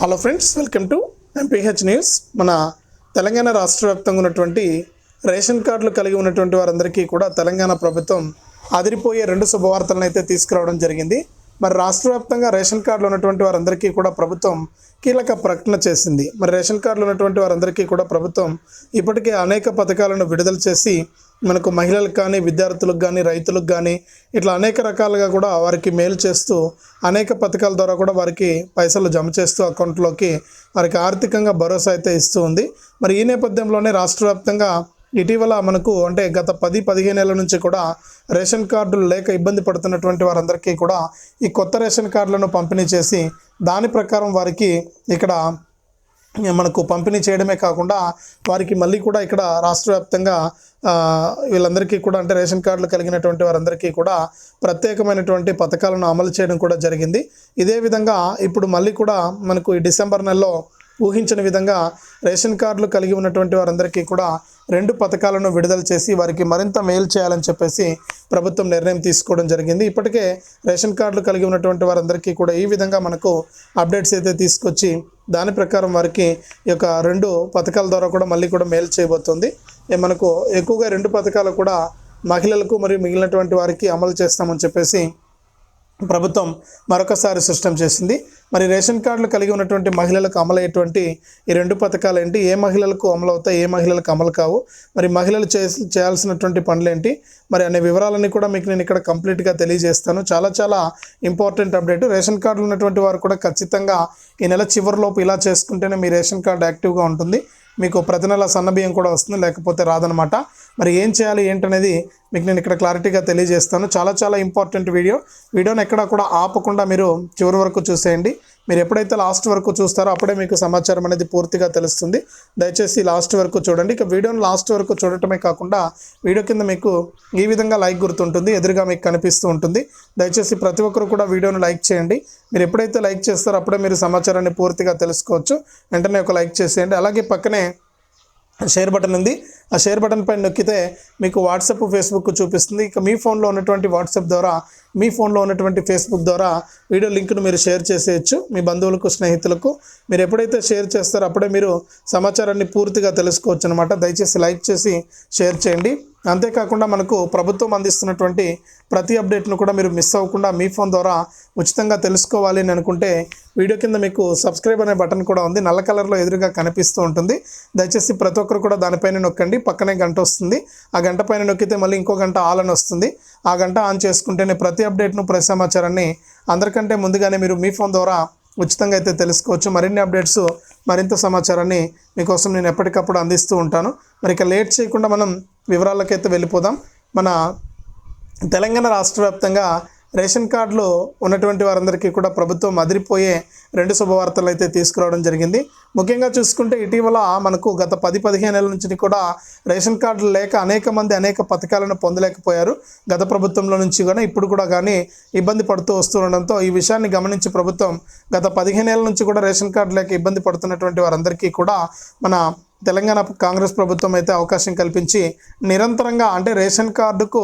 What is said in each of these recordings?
Hello friends welcome to MPH news మన తెలంగాణ రాష్ట్ర వ్యాప్తంగా ఉన్నటువంటి రేషన్ కార్డులు కలిగి ఉన్నటువంటి వారందరికీ కూడా తెలంగాణ ప్రభుత్వం అదిరిపోయే రెండు శుభవార్తలను అయితే తీసుకురావడం జరిగింది. మరి రాష్ట్ర వ్యాప్తంగా రేషన్ కార్డులు ఉన్నటువంటి వారందరికీ కూడా ప్రభుత్వం కీలక ప్రకటన చేసింది. మరి రేషన్ కార్డులు ఉన్నటువంటి వారందరికీ కూడా ప్రభుత్వం ఇప్పటికే అనేక పథకాలను విడుదల చేసి మనకు మహిళలకు కానీ విద్యార్థులకు కానీ రైతులకు కానీ ఇట్లా అనేక రకాలుగా కూడా వారికి మేలు చేస్తూ అనేక పథకాల ద్వారా కూడా వారికి పైసలు జమ చేస్తూ అకౌంట్లోకి వారికి ఆర్థికంగా భరోసా అయితే ఇస్తూ ఉంది. మరి ఈ నేపథ్యంలోనే రాష్ట్ర వ్యాప్తంగా ఇటీవల మనకు అంటే గత పది పదిహేను ఏళ్ళ నుంచి కూడా రేషన్ కార్డులు లేక ఇబ్బంది పడుతున్నటువంటి వారందరికీ కూడా ఈ కొత్త రేషన్ కార్డులను పంపిణీ చేసి దాని ప్రకారం వారికి ఇక్కడ మనకు పంపిణీ చేయడమే కాకుండా వారికి మళ్ళీ కూడా ఇక్కడ రాష్ట్ర వ్యాప్తంగా వీళ్ళందరికీ కూడా అంటే రేషన్ కార్డులు కలిగినటువంటి వారందరికీ కూడా ప్రత్యేకమైనటువంటి పథకాలను అమలు చేయడం కూడా జరిగింది. ఇదే విధంగా ఇప్పుడు మళ్ళీ కూడా మనకు ఈ డిసెంబర్ నెలలో ఊహించిన విధంగా రేషన్ కార్డులు కలిగి ఉన్నటువంటి వారందరికీ కూడా రెండు పథకాలను విడుదల చేసి వారికి మరింత మేలు చేయాలని చెప్పేసి ప్రభుత్వం నిర్ణయం తీసుకోవడం జరిగింది. ఇప్పటికే రేషన్ కార్డులు కలిగి ఉన్నటువంటి వారందరికీ కూడా ఈ విధంగా మనకు అప్డేట్స్ అయితే తీసుకొచ్చి దాని ప్రకారం వారికి ఈ యొక్క రెండు పథకాల ద్వారా కూడా మళ్ళీ కూడా మేలు చేయబోతుంది. మనకు ఎక్కువగా రెండు పథకాలు కూడా మహిళలకు మరియు మిగిలినటువంటి వారికి అమలు చేస్తామని చెప్పేసి ప్రభుత్వం మరొకసారి సృష్టం చేసింది. మరి రేషన్ కార్డులు కలిగి ఉన్నటువంటి మహిళలకు అమలయ్యేటువంటి ఈ రెండు పథకాలు ఏంటి? ఏ మహిళలకు అమలు అవుతాయి ఏ మహిళలకు అమలు కావు? మరి మహిళలు చే చేయాల్సినటువంటి పనులు ఏంటి మరి అనే వివరాలన్నీ కూడా మీకు నేను ఇక్కడ కంప్లీట్గా తెలియజేస్తాను. చాలా చాలా ఇంపార్టెంట్ అప్డేట్. రేషన్ కార్డులు ఉన్నటువంటి వారు కూడా ఖచ్చితంగా ఈ నెల చివరిలోపు ఇలా చేసుకుంటేనే మీ రేషన్ కార్డు యాక్టివ్గా ఉంటుంది. మీకు ప్రతి నెల సన్నబియ్యం కూడా వస్తుంది. లేకపోతే రాదనమాట మరి ఏం చేయాలి? ఏంటనేది మీకు నేను ఇక్కడ క్లారిటీగా తెలియజేస్తాను. చాలా చాలా ఇంపార్టెంట్ వీడియో. వీడియోని ఎక్కడ కూడా ఆపకుండా మీరు చివరి వరకు చూసేయండి. మీరు ఎప్పుడైతే లాస్ట్ వరకు చూస్తారో అప్పుడే మీకు సమాచారం అనేది పూర్తిగా తెలుస్తుంది. దయచేసి లాస్ట్ వరకు చూడండి. ఇక వీడియోని లాస్ట్ వరకు చూడటమే కాకుండా వీడియో కింద మీకు ఈ విధంగా లైక్ గుర్తుంటుంది ఎదురుగా మీకు కనిపిస్తూ ఉంటుంది. దయచేసి ప్రతి ఒక్కరు కూడా వీడియోని లైక్ చేయండి. మీరు ఎప్పుడైతే లైక్ చేస్తారో అప్పుడే మీరు సమాచారాన్ని పూర్తిగా తెలుసుకోవచ్చు. వెంటనే ఒక లైక్ చేసేయండి. అలాగే పక్కనే షేర్ బటన్ ఉంది. ఆ షేర్ బటన్ పైన నొక్కితే మీకు వాట్సాప్ ఫేస్బుక్ చూపిస్తుంది. ఇక మీ ఫోన్లో ఉన్నటువంటి వాట్సాప్ ద్వారా మీ ఫోన్లో ఉన్నటువంటి ఫేస్బుక్ ద్వారా వీడియో లింక్ను మీరు షేర్ చేసేయచ్చు. మీ బంధువులకు స్నేహితులకు మీరు ఎప్పుడైతే షేర్ చేస్తారో అప్పుడే మీరు సమాచారాన్ని పూర్తిగా తెలుసుకోవచ్చు అనమాట దయచేసి లైక్ చేసి షేర్ చేయండి. అంతేకాకుండా మనకు ప్రభుత్వం అందిస్తున్నటువంటి ప్రతి అప్డేట్ను కూడా మీరు మిస్ అవ్వకుండా మీ ఫోన్ ద్వారా ఉచితంగా తెలుసుకోవాలి అని అనుకుంటే వీడియో కింద మీకు సబ్స్క్రైబ్ అనే బటన్ కూడా ఉంది. నల్ల కలర్లో ఎదురుగా కనిపిస్తూ ఉంటుంది. దయచేసి ప్రతి ఒక్కరు కూడా దానిపైన నొక్కండి. పక్కనే గంట వస్తుంది. ఆ గంట పైన నొక్కితే మళ్ళీ ఇంకో గంట ఆల్ అని వస్తుంది. ఆ గంట ఆన్ చేసుకుంటేనే ప్రతి అప్డేట్ను ప్రతి సమాచారాన్ని అందరికంటే ముందుగానే మీరు మీ ఫోన్ ద్వారా ఉచితంగా అయితే తెలుసుకోవచ్చు. మరిన్ని అప్డేట్స్ మరింత సమాచారాన్ని మీకోసం నేను ఎప్పటికప్పుడు అందిస్తూ ఉంటాను. మరి ఇక లేట్ చేయకుండా మనం వివరాలకైతే వెళ్ళిపోదాం. మన తెలంగాణ రాష్ట్ర వ్యాప్తంగా రేషన్ కార్డులు ఉన్నటువంటి వారందరికీ కూడా ప్రభుత్వం అదిరిపోయే రెండు శుభవార్తలు అయితే తీసుకురావడం జరిగింది. ముఖ్యంగా చూసుకుంటే ఇటీవల మనకు గత పది పదిహేను నెలల నుంచి కూడా రేషన్ కార్డులు లేక అనేక మంది అనేక పథకాలను పొందలేకపోయారు. గత ప్రభుత్వంలో నుంచి కూడా ఇప్పుడు కూడా కానీ ఇబ్బంది పడుతూ వస్తుండడంతో ఈ విషయాన్ని గమనించి ప్రభుత్వం గత పదిహేను నుంచి కూడా రేషన్ కార్డు లేక ఇబ్బంది పడుతున్నటువంటి వారందరికీ కూడా మన తెలంగాణ కాంగ్రెస్ ప్రభుత్వం అయితే అవకాశం కల్పించి నిరంతరంగా అంటే రేషన్ కార్డుకు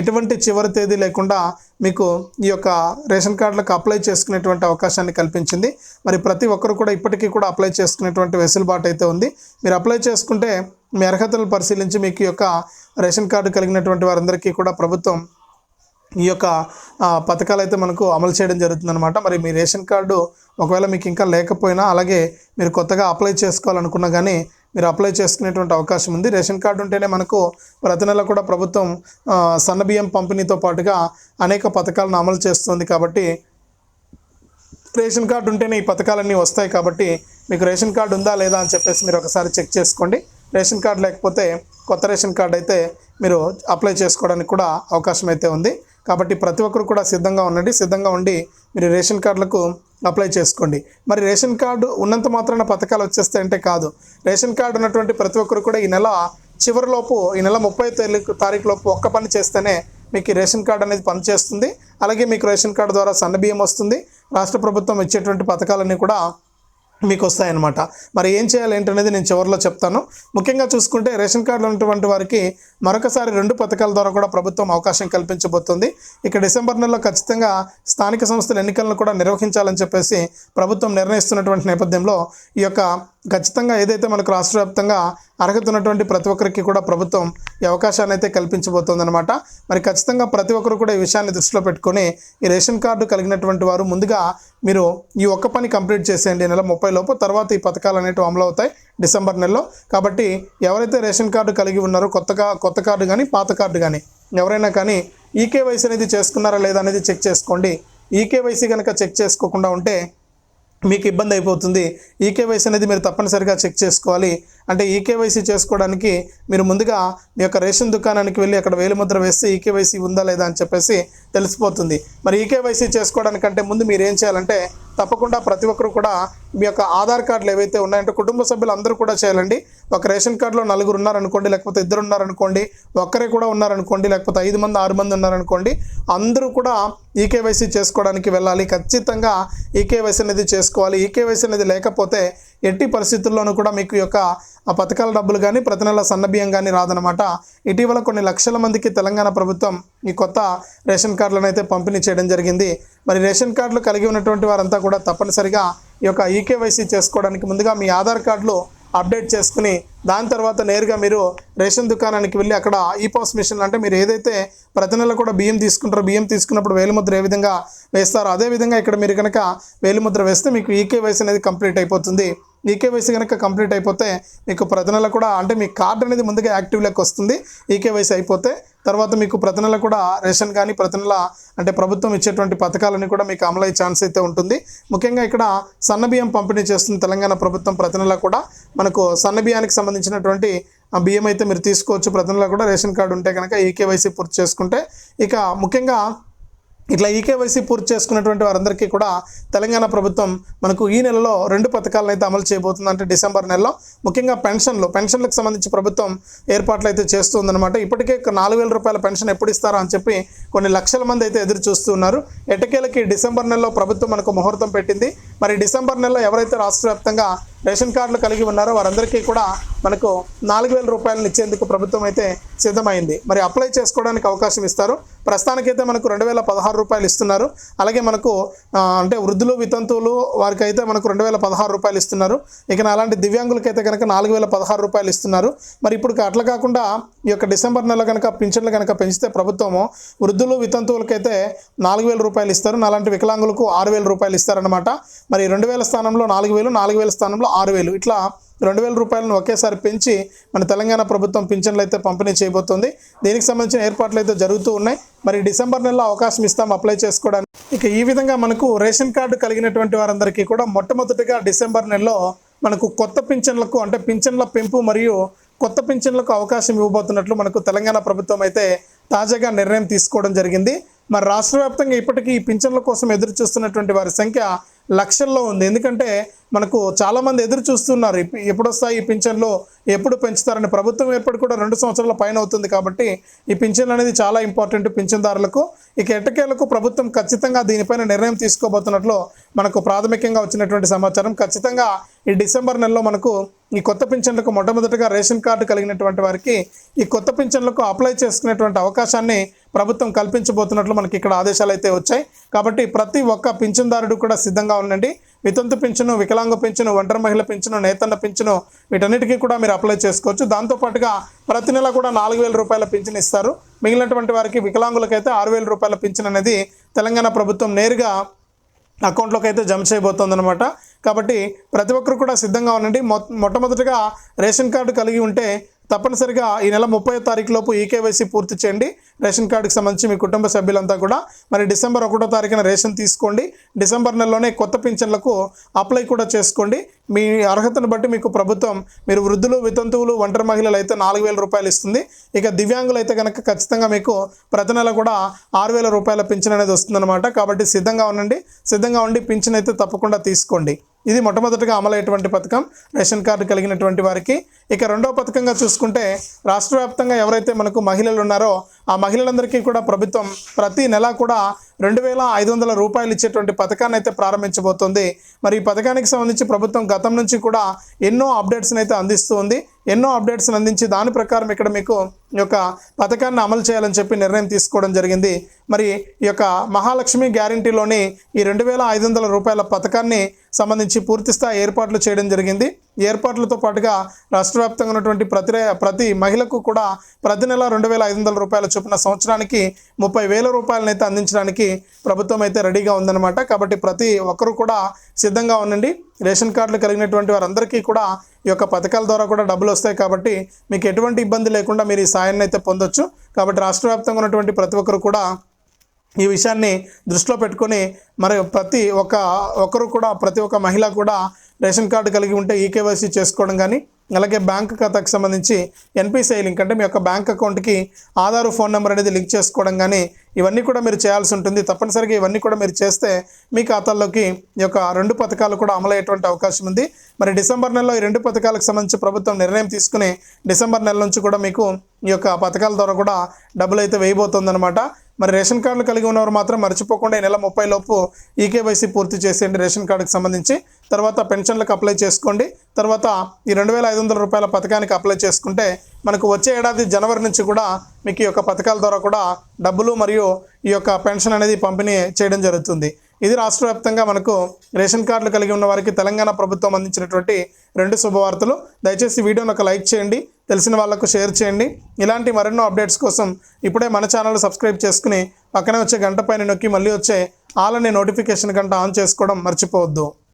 ఎటువంటి చివరి తేదీ లేకుండా మీకు ఈ యొక్క రేషన్ కార్డులకు అప్లై చేసుకునేటువంటి అవకాశాన్ని కల్పించింది. మరి ప్రతి ఒక్కరు కూడా ఇప్పటికీ కూడా అప్లై చేసుకునేటువంటి వెసులుబాటు అయితే ఉంది. మీరు అప్లై చేసుకుంటే మీ అర్హతలు పరిశీలించి మీకు ఈ యొక్క రేషన్ కార్డు కలిగినటువంటి వారందరికీ కూడా ప్రభుత్వం ఈ యొక్క పథకాలు అయితే మనకు అమలు చేయడం జరుగుతుందన్నమాట. మరి మీ రేషన్ కార్డు ఒకవేళ మీకు ఇంకా లేకపోయినా అలాగే మీరు కొత్తగా అప్లై చేసుకోవాలనుకున్నా కానీ అప్లై చేసుకునేటువంటి అవకాశం ఉంది. రేషన్ కార్డు ఉంటేనే మనకు ప్రతి నెల కూడా ప్రభుత్వం సన్నబియ్యం పంపిణీతో పాటుగా అనేక పథకాలను అమలు చేస్తుంది కాబట్టి రేషన్ కార్డు ఉంటేనే ఈ పథకాలన్నీ వస్తాయి కాబట్టి మీకు రేషన్ కార్డు ఉందా లేదా అని చెప్పేసి మీరు ఒకసారి చెక్ చేసుకోండి. రేషన్ కార్డు లేకపోతే కొత్త రేషన్ కార్డు అయితే మీరు అప్లై చేసుకోవడానికి కూడా అవకాశం అయితే ఉంది. కాబట్టి ప్రతి ఒక్కరు కూడా సిద్ధంగా ఉండండి. సిద్ధంగా ఉండి మీరు రేషన్ కార్డులకు అప్లై చేసుకోండి. మరి రేషన్ కార్డు ఉన్నంత మాత్రాన పథకాలు వచ్చేస్తాయంటే కాదు. రేషన్ కార్డు ఉన్నటువంటి ప్రతి ఒక్కరు కూడా ఈ నెల చివరిలోపు ఈ నెల ముప్పై తారీఖు లోపు ఒక్క పని చేస్తేనే మీకు రేషన్ కార్డు అనేది పనిచేస్తుంది. అలాగే మీకు రేషన్ కార్డు ద్వారా సన్నబియ్యం వస్తుంది. రాష్ట్ర ప్రభుత్వం ఇచ్చేటువంటి పథకాలన్నీ కూడా మీకు వస్తాయన్నమాట మరి ఏం చేయాలి ఏంటనేది నేను చివరిలో చెప్తాను. ముఖ్యంగా చూసుకుంటే రేషన్ కార్డులు ఉన్నటువంటి వారికి మరొకసారి రెండు పథకాల ద్వారా కూడా ప్రభుత్వం అవకాశం కల్పించబోతుంది. ఇక డిసెంబర్ నెలలో ఖచ్చితంగా స్థానిక సంస్థల ఎన్నికలను కూడా నిర్వహించాలని చెప్పేసి ప్రభుత్వం నిర్ణయిస్తున్నటువంటి నేపథ్యంలో ఈ యొక్క ఖచ్చితంగా ఏదైతే మనకు రాష్ట్ర వ్యాప్తంగా అర్హత ఉన్నటువంటి ప్రతి ఒక్కరికి కూడా ప్రభుత్వం ఈ అవకాశాన్ని అయితే కల్పించబోతోందనమాట మరి ఖచ్చితంగా ప్రతి ఒక్కరు కూడా ఈ విషయాన్ని దృష్టిలో పెట్టుకొని ఈ రేషన్ కార్డు కలిగినటువంటి వారు ముందుగా మీరు ఈ ఒక్క పని కంప్లీట్ చేసేయండి. నెల ముప్పై లోపు తర్వాత ఈ పథకాలు అనేవి అమలు అవుతాయి డిసెంబర్ నెలలో. కాబట్టి ఎవరైతే రేషన్ కార్డు కలిగి ఉన్నారో కొత్తగా కొత్త కార్డు కానీ పాత కార్డు కానీ ఎవరైనా కానీ ఈకేవైసీ అనేది చేసుకున్నారా లేదా అనేది చెక్ చేసుకోండి. ఈకేవైసీ కనుక చెక్ చేసుకోకుండా ఉంటే మీకు ఇబ్బంది అయిపోతుంది. ఈకేవైసీ అనేది మీరు తప్పనిసరిగా చెక్ చేసుకోవాలి. అంటే ఈకేవైసీ చేసుకోవడానికి మీరు ముందుగా మీ యొక్క రేషన్ దుకాణానికి వెళ్ళి అక్కడ వేలిముద్ర వేస్తే ఈకేవైసీ ఉందా లేదా అని చెప్పేసి తెలిసిపోతుంది. మరి ఈకేవైసీ చేసుకోవడానికంటే ముందు మీరు ఏం చేయాలంటే తప్పకుండా ప్రతి ఒక్కరు కూడా మీ యొక్క ఆధార్ కార్డులు ఏవైతే ఉన్నాయంటే కుటుంబ సభ్యులు అందరూ కూడా చేయాలండి. ఒక రేషన్ కార్డులో నలుగురు ఉన్నారనుకోండి లేకపోతే ఇద్దరు ఉన్నారనుకోండి ఒక్కరే కూడా ఉన్నారనుకోండి లేకపోతే ఐదు మంది ఆరు మంది ఉన్నారనుకోండి అందరూ కూడా ఈకేవైసీ చేసుకోవడానికి వెళ్ళాలి. ఖచ్చితంగా ఈకేవైసీ అనేది చేసుకోవాలి. ఈకేవైసీ అనేది లేకపోతే ఎట్టి పరిస్థితుల్లోనూ కూడా మీకు యొక్క ఆ పథకాల డబ్బులు కానీ ప్రతి నెల సన్నబియ్యం కానీ రాదనమాట ఇటీవల కొన్ని లక్షల మందికి తెలంగాణ ప్రభుత్వం ఈ కొత్త రేషన్ కార్డులను అయితే పంపిణీ చేయడం జరిగింది. మరి రేషన్ కార్డులు కలిగి ఉన్నటువంటి వారంతా కూడా తప్పనిసరిగా ఈ యొక్క ఈకేవైసీ చేసుకోవడానికి ముందుగా మీ ఆధార్ కార్డులు అప్డేట్ చేసుకుని దాని తర్వాత నేరుగా మీరు రేషన్ దుకాణానికి వెళ్ళి అక్కడ ఈ పాస్ మిషన్ అంటే మీరు ఏదైతే ప్రతి నెల కూడా బియ్యం తీసుకుంటారో బియ్యం తీసుకున్నప్పుడు వేలిముద్ర ఏ విధంగా వేస్తారో అదే విధంగా ఇక్కడ మీరు కనుక వేలిముద్ర వేస్తే మీకు ఈకేవైసీ అనేది కంప్లీట్ అయిపోతుంది. ఈకేవైసీ కనుక కంప్లీట్ అయిపోతే మీకు ప్రతి నెల కూడా అంటే మీ కార్డు అనేది ముందుగా యాక్టివ్లోకి వస్తుంది. ఈకేవైసీ అయిపోతే తర్వాత మీకు ప్రతి నెల కూడా రేషన్ కానీ ప్రతి నెల అంటే ప్రభుత్వం ఇచ్చేటువంటి పథకాలని కూడా మీకు అమలయ్యే ఛాన్స్ అయితే ఉంటుంది. ముఖ్యంగా ఇక్కడ సన్నబియ్యం పంపిణీ చేస్తుంది తెలంగాణ ప్రభుత్వం ప్రతి నెల కూడా మనకు సన్నబియ్యానికి సంబంధించినటువంటి బియ్యం అయితే మీరు తీసుకోవచ్చు. ప్రతి నెల కూడా రేషన్ కార్డు ఉంటే కనుక ఈకేవైసీ పూర్తి చేసుకుంటే ఇక ముఖ్యంగా ఇట్లా ఈకేవైసీ పూర్తి చేసుకున్నటువంటి వారందరికీ కూడా తెలంగాణ ప్రభుత్వం మనకు ఈ నెలలో రెండు పథకాలను అయితే అమలు చేయబోతుంది. అంటే డిసెంబర్ నెలలో ముఖ్యంగా పెన్షన్లు. పెన్షన్లకు సంబంధించి ప్రభుత్వం ఏర్పాట్లు అయితే చేస్తుందన్నమాట. ఇప్పటికే నాలుగు వేల రూపాయల పెన్షన్ ఎప్పుడు ఇస్తారా అని చెప్పి కొన్ని లక్షల మంది అయితే ఎదురు చూస్తున్నారు. ఎటకేలకి డిసెంబర్ నెలలో ప్రభుత్వం మనకు ముహూర్తం పెట్టింది. మరి డిసెంబర్ నెలలో ఎవరైతే రాష్ట్ర వ్యాప్తంగా రేషన్ కార్డులు కలిగి ఉన్నారో వారందరికీ కూడా మనకు నాలుగు వేల రూపాయలను ఇచ్చేందుకు ప్రభుత్వం అయితే సిద్ధమైంది. మరి అప్లై చేసుకోవడానికి అవకాశం ఇస్తారు. ప్రస్తుతానికైతే మనకు రెండు వేల పదహారు రూపాయలు ఇస్తున్నారు. అలాగే మనకు అంటే వృద్ధులు వితంతువులు వారికైతే మనకు రెండు వేల పదహారు రూపాయలు ఇస్తున్నారు. ఇక అలాంటి దివ్యాంగులకైతే కనుక నాలుగు వేల పదహారు రూపాయలు ఇస్తున్నారు. మరి ఇప్పుడు అట్లా కాకుండా ఈ యొక్క డిసెంబర్ నెల కనుక పింఛన్లు కనుక పెంచితే ప్రభుత్వము వృద్ధులు వితంతువులకైతే నాలుగు వేల రూపాయలు ఇస్తారు. అలాంటి వికలాంగులకు ఆరు వేల రూపాయలు ఇస్తారనమాట మరి రెండు వేల స్థానంలో నాలుగు వేలు నాలుగు వేల స్థానంలో ఆరు వేలు. ఇట్లా రెండు వేల రూపాయలను ఒకేసారి పెంచి మన తెలంగాణ ప్రభుత్వం పింఛన్లు అయితే పంపిణీ చేయబోతోంది. దీనికి సంబంధించిన ఏర్పాట్లు అయితే జరుగుతూ ఉన్నాయి. మరి డిసెంబర్ నెలలో అవకాశం ఇస్తాం అప్లై చేసుకోవడానికి. ఇక ఈ విధంగా మనకు రేషన్ కార్డు కలిగినటువంటి వారందరికీ కూడా మొట్టమొదటిగా డిసెంబర్ నెలలో మనకు కొత్త పింఛన్లకు అంటే పింఛన్ల పెంపు మరియు కొత్త పింఛన్లకు అవకాశం ఇవ్వబోతున్నట్లు మనకు తెలంగాణ ప్రభుత్వం అయితే తాజాగా నిర్ణయం తీసుకోవడం జరిగింది. మరి రాష్ట్ర వ్యాప్తంగా ఇప్పటికీ ఈ పింఛన్ల కోసం ఎదురు చూస్తున్నటువంటి వారి సంఖ్య లక్షల్లో ఉంది. ఎందుకంటే మనకు చాలామంది ఎదురు చూస్తున్నారు. ఎప్పుడు వస్తాయి ఈ పింఛన్లు? ఎప్పుడు పెంచుతారని? ప్రభుత్వం ఏర్పడి కూడా రెండు సంవత్సరాల పైన అవుతుంది కాబట్టి ఈ పింఛన్లు అనేది చాలా ఇంపార్టెంట్ పింఛన్దారులకు. ఇక ఎట్టకేలకు ప్రభుత్వం ఖచ్చితంగా దీనిపైన నిర్ణయం తీసుకోబోతున్నట్లు మనకు ప్రాథమికంగా వచ్చినటువంటి సమాచారం. ఖచ్చితంగా ఈ డిసెంబర్ నెలలో మనకు ఈ కొత్త పింఛన్లకు మొట్టమొదటిగా రేషన్ కార్డు కలిగినటువంటి వారికి ఈ కొత్త పింఛన్లకు అప్లై చేసుకునేటువంటి అవకాశాన్ని ప్రభుత్వం కల్పించబోతున్నట్లు మనకి ఇక్కడ ఆదేశాలు అయితే వచ్చాయి. కాబట్టి ప్రతి ఒక్క పింఛన్దారుడు కూడా సిద్ధంగా ఉండండి. వితంతు పింఛను వికలాంగ పింఛను ఒంటరి మహిళ పింఛను నేతన్న పింఛను వీటన్నిటికీ కూడా మీరు అప్లై చేసుకోవచ్చు. దాంతోపాటుగా ప్రతి నెల కూడా నాలుగు వేల రూపాయల పింఛన్ ఇస్తారు. మిగిలినటువంటి వారికి వికలాంగులకైతే ఆరు వేల రూపాయల పింఛన్ అనేది తెలంగాణ ప్రభుత్వం నేరుగా అకౌంట్లోకి అయితే జమ చేయబోతోందనమాట కాబట్టి ప్రతి ఒక్కరు కూడా సిద్ధంగా ఉండండి. మొ మొట్టమొదటిగా రేషన్ కార్డు కలిగి ఉంటే తప్పనిసరిగా ఈ నెల ముప్పై తారీఖు లోపు ఈకేవైసీ పూర్తి చేయండి. రేషన్ కార్డుకి సంబంధించి మీ కుటుంబ సభ్యులంతా కూడా మరి డిసెంబర్ ఒకటో తారీఖున రేషన్ తీసుకోండి. డిసెంబర్ నెలలోనే కొత్త పింఛన్లకు అప్లై కూడా చేసుకోండి. మీ అర్హతను బట్టి మీకు ప్రభుత్వం మీరు వృద్ధులు వితంతువులు ఒంటరి మహిళలు అయితే నాలుగు వేల రూపాయలు ఇస్తుంది. ఇక దివ్యాంగులు అయితే కనుక ఖచ్చితంగా మీకు ప్రతి నెల కూడా ఆరు వేల రూపాయల పింఛన్ అనేది వస్తుందన్నమాట. కాబట్టి సిద్ధంగా ఉండండి. సిద్ధంగా ఉండి పింఛన్ అయితే తప్పకుండా తీసుకోండి. ఇది మొట్టమొదటిగా అమలైనటువంటి పథకం. రేషన్ కార్డు కలిగినటువంటి వారికి. ఇక రెండవ పథకంగా చూసుకుంటే రాష్ట్ర వ్యాప్తంగా ఎవరైతే మనకు మహిళలు ఉన్నారో ఆ మహిళలందరికీ కూడా ప్రభుత్వం ప్రతి నెల కూడా రెండు వేల ఐదు వందల రూపాయలు ఇచ్చేటువంటి పథకాన్ని అయితే ప్రారంభించబోతోంది. మరి ఈ పథకానికి సంబంధించి ప్రభుత్వం గతం నుంచి కూడా ఎన్నో అప్డేట్స్ని అయితే అందిస్తూ ఉంది. ఎన్నో అప్డేట్స్ అందించి దాని ప్రకారం ఇక్కడ మీకు ఈ యొక్క పథకాన్ని అమలు చేయాలని చెప్పి నిర్ణయం తీసుకోవడం జరిగింది. మరి ఈ యొక్క మహాలక్ష్మి గ్యారంటీలోని ఈ రెండు వేల ఐదు వందల రూపాయల పథకాన్ని సంబంధించి పూర్తిస్థాయి ఏర్పాట్లు చేయడం జరిగింది. ఏర్పాట్లతో పాటుగా రాష్ట్ర వ్యాప్తంగా ఉన్నటువంటి ప్రతి ప్రతి మహిళకు కూడా ప్రతి నెల రెండు వేల ఐదు వందల రూపాయల చొప్పున సంవత్సరానికి ముప్పై వేల రూపాయలను అయితే అందించడానికి ప్రభుత్వం అయితే రెడీగా ఉందన్నమాట. కాబట్టి ప్రతి ఒక్కరూ కూడా సిద్ధంగా ఉండండి. రేషన్ కార్డులు కలిగినటువంటి వారందరికీ కూడా ఈ యొక్క పథకాల ద్వారా కూడా డబ్బులు వస్తాయి కాబట్టి మీకు ఎటువంటి ఇబ్బంది లేకుండా మీరు ఈ సాయాన్ని అయితే పొందొచ్చు. కాబట్టి రాష్ట్ర వ్యాప్తంగా ఉన్నటువంటి ప్రతి ఒక్కరు కూడా ఈ విషయాన్ని దృష్టిలో పెట్టుకొని మరి ప్రతి ఒక్క ఒక్కరు కూడా ప్రతి ఒక్క మహిళ కూడా రేషన్ కార్డు కలిగి ఉంటే ఈకేవైసీ చేసుకోవడం కానీ అలాగే బ్యాంక్ ఖాతాకు సంబంధించి ఎన్పిసిఐ లింక్ అంటే మీ యొక్క బ్యాంక్ అకౌంట్కి ఆధార్ ఫోన్ నెంబర్ అనేది లింక్ చేసుకోవడం కానీ ఇవన్నీ కూడా మీరు చేయాల్సి ఉంటుంది. తప్పనిసరిగా ఇవన్నీ కూడా మీరు చేస్తే మీ ఖాతాల్లోకి ఈ యొక్క రెండు పథకాలు కూడా అమలయ్యేటువంటి అవకాశం ఉంది. మరి డిసెంబర్ నెలలో ఈ రెండు పథకాలకు సంబంధించి ప్రభుత్వం నిర్ణయం తీసుకుని డిసెంబర్ నెల నుంచి కూడా మీకు ఈ యొక్క పథకాల ద్వారా కూడా డబ్బులు అయితే వేయబోతుందన్నమాట. మరి రేషన్ కార్డులు కలిగి ఉన్నవారు మాత్రం మర్చిపోకుండా ఈ నెల ముప్పై లోపు ఈకేవైసీ పూర్తి చేసేయండి రేషన్ కార్డుకి సంబంధించి. తర్వాత పెన్షన్లకు అప్లై చేసుకోండి. తర్వాత ఈ రెండు వేల ఐదు వందల రూపాయల పథకానికి అప్లై చేసుకుంటే మనకు వచ్చే ఏడాది జనవరి నుంచి కూడా మీకు ఈ యొక్క పథకాల ద్వారా కూడా డబ్బులు మరియు ఈ యొక్క పెన్షన్ అనేది పంపిణీ చేయడం జరుగుతుంది. ఇది రాష్ట్ర వ్యాప్తంగా మనకు రేషన్ కార్డులు కలిగి ఉన్న వారికి తెలంగాణ ప్రభుత్వం అందించినటువంటి రెండు శుభవార్తలు. దయచేసి వీడియోను వీడియోని ఒక లైక్ చేయండి తెలిసిన వాళ్ళకు షేర్ చేయండి. ఇలాంటి మరెన్నో అప్డేట్స్ కోసం ఇప్పుడే మన ఛానల్ సబ్స్క్రైబ్ చేసుకుని పక్కనే వచ్చే గంట పైన నొక్కి మళ్ళీ వచ్చే ఆల్ అనే నోటిఫికేషన్ గంట ఆన్ చేసుకోవడం మర్చిపోవద్దు.